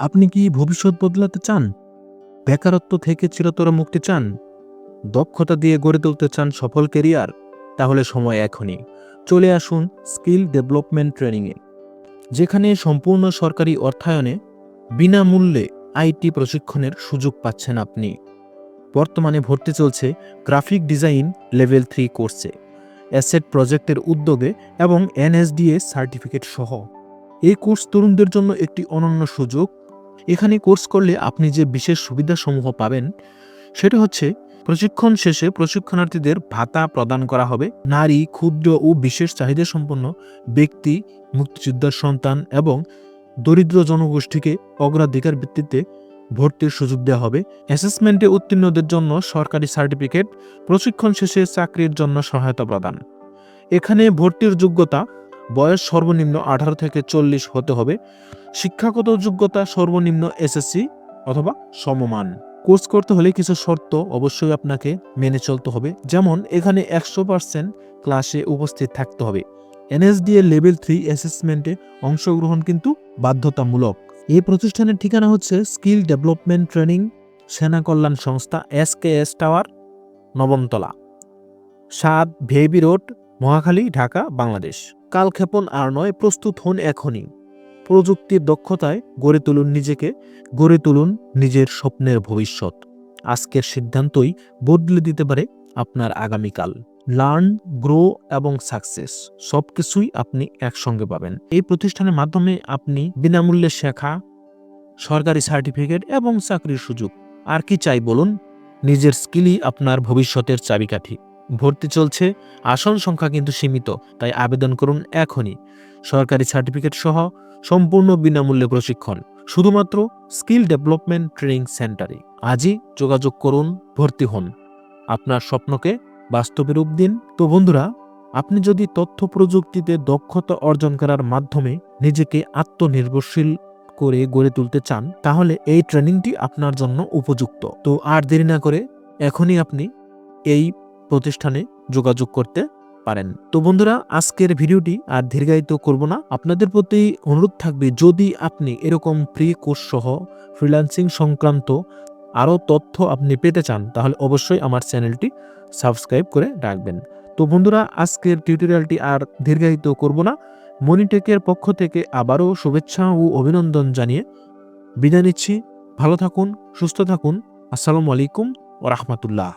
আপনি কি ভবিষ্যৎ বদলাতে চান? বেকারত্ব থেকে চিরতর মুক্তি চান? দক্ষতা দিয়ে গড়ে তুলতে চান সফল কেরিয়ার তাহলে সময় এখনই। চলে আসুন স্কিল ডেভেলপমেন্ট ট্রেনিংয়ে যেখানে সম্পূর্ণ সরকারি অর্থায়নে বিনামূল্যে আইটি প্রশিক্ষণের সুযোগ পাচ্ছেন আপনি। বর্তমানে ভর্তি চলছে গ্রাফিক ডিজাইন লেভেল থ্রি কোর্সে অ্যাসেট প্রজেক্টের উদ্যোগে এবং এনএসডিএ সার্টিফিকেট সহ। এই কোর্স তরুণদের জন্য একটি অনন্য সুযোগ এখানে কোর্স করলে আপনি যে বিশেষ সুবিধাসমূহ পাবেন, সেটা হচ্ছে প্রশিক্ষণ শেষে প্রশিক্ষণার্থীদের ভাতা প্রদান করা হবে। নারী, ক্ষুদ্র ও বিশেষ চাহিদা সম্পন্ন ব্যক্তি, মুক্তিযোদ্ধার সন্তান এবং দরিদ্র জনগোষ্ঠীকে অগ্রাধিকার ভিত্তিতে ভর্তির সুযোগ দেওয়া হবে। অ্যাসেসমেন্টে উত্তীর্ণদের জন্য সরকারি সার্টিফিকেট, প্রশিক্ষণ শেষে চাকরির জন্য সহায়তা প্রদান। এখানে ভর্তির যোগ্যতা বয়স সর্বনিম্ন আঠারো থেকে চল্লিশ হতে হবে। শিক্ষাগত যোগ্যতা সর্বনিম্ন এসএসসি অথবা সমমান। কোর্স করতে হলে কিছু শর্ত অবশ্যই আপনাকে মেনে চলতে হবে। যেমন, এখানে একশো পার্সেন্ট ক্লাসে উপস্থিত থাকতে হবে। এনএসডিএ লেভেল থ্রি অ্যাসেসমেন্টে অংশগ্রহণ কিন্তু বাধ্যতামূলক। এই প্রতিষ্ঠানের ঠিকানা হচ্ছে স্কিল ডেভেলপমেন্ট ট্রেনিং, সেনা কল্যাণ সংস্থা এস কে এস টাওয়ার নবমতলা। সাত ভেবি রোড, মহাখালী, ঢাকা, বাংলাদেশ। কালক্ষেপণ আর নয়, প্রস্তুত হন এখনই। প্রযুক্তির দক্ষতায় গড়ে তুলুন নিজেকে, গড়ে তুলুন নিজের স্বপ্নের ভবিষ্যৎ। আজকের সিদ্ধান্তই বদলে দিতে পারে আপনার আগামীকাল। লার্ন, গ্রো এবং সাকসেস সব কিছুই আপনি একসঙ্গে পাবেন। এই প্রতিষ্ঠানের মাধ্যমে আপনি বিনামূল্যে শেখা, সরকারি সার্টিফিকেট এবং চাকরির সুযোগ। আর কি চাই বলুন? নিজের স্কিলই আপনার ভবিষ্যতের চাবিকাঠি। ভর্তি চলছে। আসন সংখ্যা কিন্তু সীমিত, তাই আবেদন করুন এখনই। সরকারি সার্টিফিকেট সহ সম্পূর্ণ বিনামূল্যে প্রশিক্ষণ, শুধুমাত্র স্কিল ডেভেলপমেন্ট ট্রেনিং সেন্টারে। আজই যোগাযোগ করুন, ভর্তি হন। আপনার স্বপ্নকে বাস্তবে রূপ দিন। তো বন্ধুরা, আপনি যদি তথ্য প্রযুক্তিতে দক্ষতা অর্জন করার মাধ্যমে নিজেকে আত্মনির্ভরশীল করে গড়ে তুলতে চান, তাহলে এই ট্রেনিংটি আপনার জন্য উপযুক্ত। তো আর দেরি না করে, এখনই আপনি এই প্রতিষ্ঠানে যোগাযোগ করতে পারেন। তো বন্ধুরা, আজকের ভিডিওটি আর দীর্ঘায়িত করব না। আপনাদের প্রতি অনুরোধ থাকবে, যদি আপনি এরকম ফ্রি কোর্স সহ ফ্রিল্যান্সিং সংক্রান্ত আরও তথ্য আপনি পেতে চান, তাহলে অবশ্যই আমার চ্যানেলটি সাবস্ক্রাইব করে রাখবেন। তো বন্ধুরা, আজকের টিউটোরিয়ালটি আর দীর্ঘায়িত করব না। মনিটেকের পক্ষ থেকে আবারও শুভেচ্ছা ও অভিনন্দন জানিয়ে বিদায় নিচ্ছি। ভালো থাকুন, সুস্থ থাকুন। আসসালামু আলাইকুম ও রহমতুল্লাহ।